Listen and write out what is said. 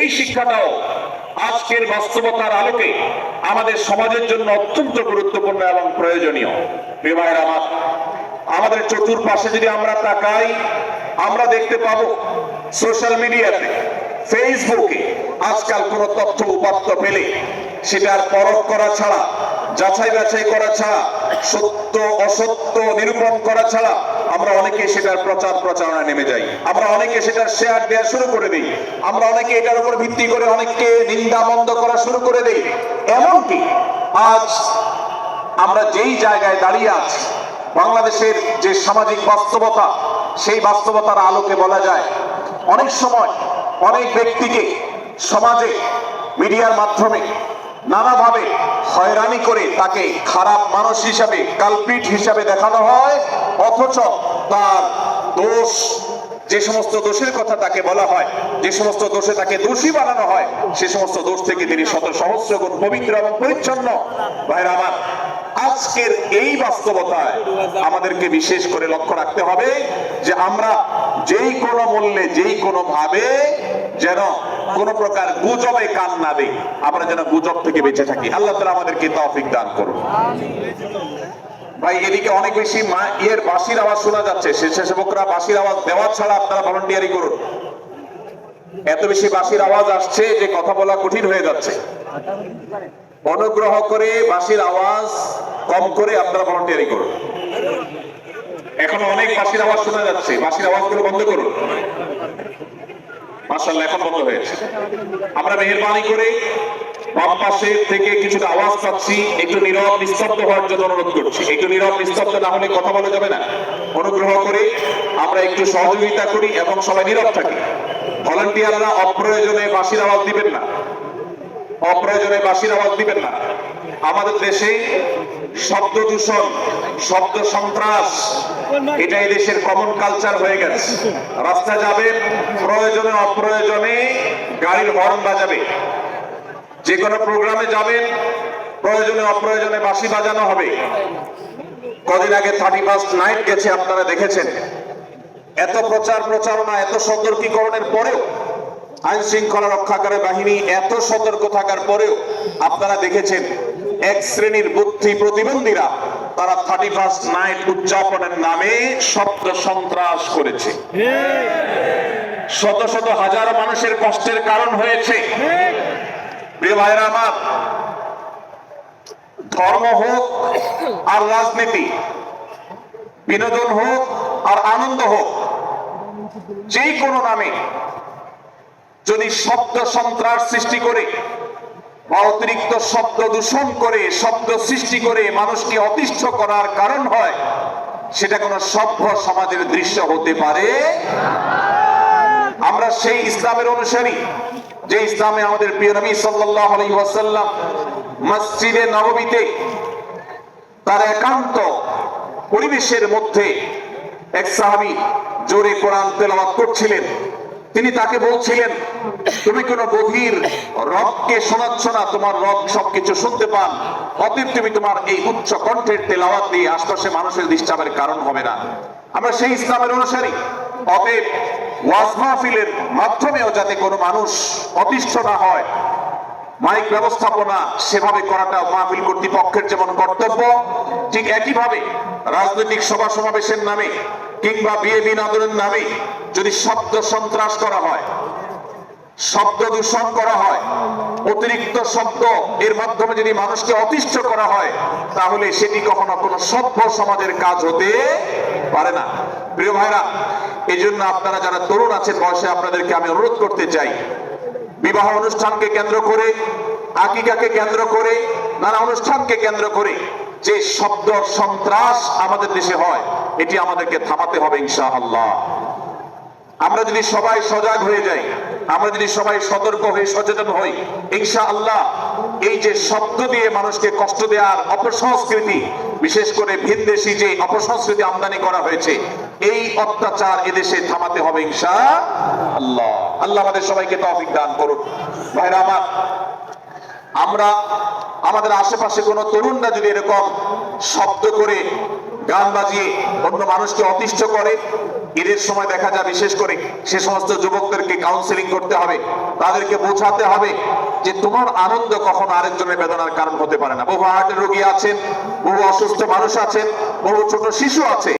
এই শিক্ষাটাও আজকের বাস্তবতার আলোকে আমাদের সমাজের জন্য অত্যন্ত গুরুত্বপূর্ণ এবং প্রয়োজনীয়। প্রিয় ভাইয়ের, আমার আমাদের চতুর্পাশে যদি আমরা তাকাই, আমরা দেখতে পাবো সোশ্যাল মিডিয়াতে, ফেসবুকে আজকাল কোনো তথ্য উপাত্ত পেলে সেটার পরখ করা ছাড়া যাচাই বাছাই করা ছাড়া, সত্য, অসত্য, নিরূপণ করা ছাড়া আমরা অনেকে সেটার প্রচার প্রচারণা নেমে যাই। আমরা অনেকে সেটার শেয়ার দেওয়া শুরু করে দিই। আমরা অনেকে এটার উপর ভিত্তি করে অনেককে নিন্দা মন্দ করা শুরু করে দিই। এমনকি আজ আমরা যেই জায়গায় দাঁড়িয়ে আছি, বাংলাদেশের যে সামাজিক বাস্তবতা, সেই বাস্তবতার আলোকে বলা যায়, অনেক সময় অনেক ব্যক্তিকে সমাজে, মিডিয়ার মাধ্যমে নানাভাবে হয়রানি করে তাকে খারাপ মানুষ হিসাবে, কালপিট হিসাবে দেখানো হয়, অথচ তার দোষ, যে সমস্ত দোষের কথা তাকে বলা হয়, যে সমস্ত দোষে তাকে দোষী বানানো হয়, সে সমস্ত দোষ থেকে তিনি শত সহস্র গুণ পবিত্র এবং পরিচ্ছন্ন। ভাইরা আমার, আজকের এই বাস্তবতায় আমাদেরকে বিশেষ করে লক্ষ্য রাখতে হবে যে আমরা যেই কোনো মূল্যে, যেই কোনো ভাবে যেন কোন প্রকার গুজবে কান না দেই, আমরা যেন গুজব থেকে বেঁচে থাকি। আল্লাহ তালা আমাদেরকে তৌফিক দান করুন। ভাই, এদিকে অনেক বেশি ইয়ের বাঁশির আওয়াজ শোনা যাচ্ছে। স্বেচ্ছাসেবকরা বাঁশির আওয়াজ দেওয়া ছাড়া আপনারা ভলান্টিয়ারি করুন। এত বেশি বাঁশির আওয়াজ আসছে যে কথা বলা কঠিন হয়ে যাচ্ছে। অনুগ্রহ করে বাঁশির আওয়াজ কম করে আপনারা ভলান্টিয়ারি করুন। এখন অনেক বাঁশির আওয়াজ শোনা যাচ্ছে। বাঁশির আওয়াজগুলো বন্ধ করুন। মার্শাল্লাহ এখন বন্ধ হয়েছে। আমরা মেহরবানি করে বাম পাশে থেকে কিছুটা আওয়াজ পাচ্ছি, একটু নীরব, নিস্তব্ধ হওয়ার জন্য অনুরোধ করছি। একটু নীরব, নিস্তব্ধ না হলে কথা বলা যাবে না। অনুগ্রহ করে আমরা একটু সহযোগিতা করি এবং সবাই নীরব থাকি। ভলান্টিয়াররা অপ্রয়োজনে বাঁশির আওয়াজ দিবেন না। অপ্রয়োজনে বাঁশির আওয়াজ দিবেন না। আমাদের দেশে শব্দ দূষণ, শব্দ সন্ত্রাস এটা এই দেশের কমন কালচার হয়ে গেছে। রাস্তা যাবে, প্রয়োজনে অপ্রয়োজনে গাড়ির হর্ন বাজাবে। যে কোনো প্রোগ্রামে যাবেন প্রয়োজনে অপ্রয়োজনে বাঁশি বাজানো হবে। কদিন আগে থার্টি ফার্স্ট নাইট গেছে আপনারা দেখেছেন। এত প্রচার প্রচারণা এত সতর্কীকরণের পরেও আইন শৃঙ্খলা রক্ষাকারী বাহিনী এত সতর্ক থাকার পরেও আপনারা দেখেছেন এক শ্রেণির বুদ্ধি প্রতিবন্ধীরা তারা থার্টি ফার্স্ট নাইট উদযাপনের নামে শব্দ সন্ত্রাস করেছে। শত শত হাজার মানুষের কষ্টের কারণ হয়েছে। প্রিয় ভাইরা আমার, ধর্ম হোক আর রাজনীতি, বিনোদন হোক আর আনন্দ হোক, যে কোনো নামে যদি শব্দ সন্ত্রাস সৃষ্টি করে, বা অতিরিক্ত শব্দ দূষণ করে, শব্দ সৃষ্টি করে মানুষকে অতিষ্ঠ করার কারণ হয়, সেটা কোনো সভ্য সমাজের দৃশ্য হতে পারে। আমরা সেই ইসলামের অনুসারী। যে ইসলামে আমাদের প্রিয় নবী সাল্লাল্লাহু আলাইহি ওয়াসাল্লাম মসজিদে নববীতে তার একান্ত পরিবেশের মধ্যে এক সাহাবী জোরে কোরআন তেলাওয়াত করছিলেন। তিনি তাকে বলছিলেন, তুমি কোন গভীর রবকে শোনাচ্ছ না, তোমার রব সবকিছু শুনতে পান। অতএব তুমি তোমার এই উচ্চ কণ্ঠের তেলাওয়াত দিয়ে আশপাশে মানুষের ডিস্টার্বের কারণ হবে না। আমরা সেই ইসলামের অনুসারী। অতএব ওয়াজ মাহফিলের মাধ্যমেও যাতে কোনো মানুষ অতিষ্ঠ না হয়, মাইক ব্যবস্থাপনা সেভাবে করাটা মাহফিল কর্তৃপক্ষের যেমন কর্তব্য, ঠিক একইভাবে রাজনৈতিক সভা সমাবেশের নামে কিংবা বিয়ে বিনোদনের নামে যদি শব্দ সন্ত্রাস করা হয়, শব্দ দূষণ করা হয়, অতিরিক্ত শব্দ এর মাধ্যমে যদি মানুষকে অতিষ্ঠ করা হয়, তাহলে সেটি কখনো কোনো সভ্য সমাজের কাজ হতে পারে না। প্রিয় ভাইরা এই জন্য আপনারা যারা তরুণ আছেন বয়সে আপনাদেরকে আমি অনুরোধ করতে চাই। বিবাহ অনুষ্ঠানকে কেন্দ্র করে, আকিকাকে কেন্দ্র করে, নানা অনুষ্ঠানকে কেন্দ্র করে যে শব্দ, সন্ত্রাস আমাদের দেশে হয়, এটি আমাদেরকে থামাতে হবে ইনশাআল্লাহ। আমরা যদি সবাই সজাগ হয়ে যাই, আমরা যদি সবাই সতর্ক হয়ে সচেতন হই ইনশা আল্লাহ এই যে শব্দ দিয়ে মানুষকে কষ্ট দেওয়ার অপসংস্কৃতি, বিশেষ করে ভিনদেশি যে অপসংস্কৃতি আমদানি করা হয়েছে এই অত্যাচার এদেশে থামাতে হবে ইনশা আল্লাহ। আল্লাহ আমাদের সবাইকে তৌফিক দান করুন। ভাইরা আমার, আমরা আমাদের আশেপাশে কোনো তরুণরা যদি এরকম শব্দ করে, গান বাজিয়ে অন্য মানুষকে অতিষ্ঠ করে, ঈদের সময় দেখা যায় বিশেষ করে সে সমস্ত যুবকদেরকে কাউন্সিলিং করতে হবে, তাদেরকে বোঝাতে হবে যে তোমার আনন্দ কখনো আরেকজনের বেদনার কারণ হতে পারে না। বহু হার্টের রোগী আছেন, বহু অসুস্থ মানুষ আছেন, বহু ছোট শিশু আছে।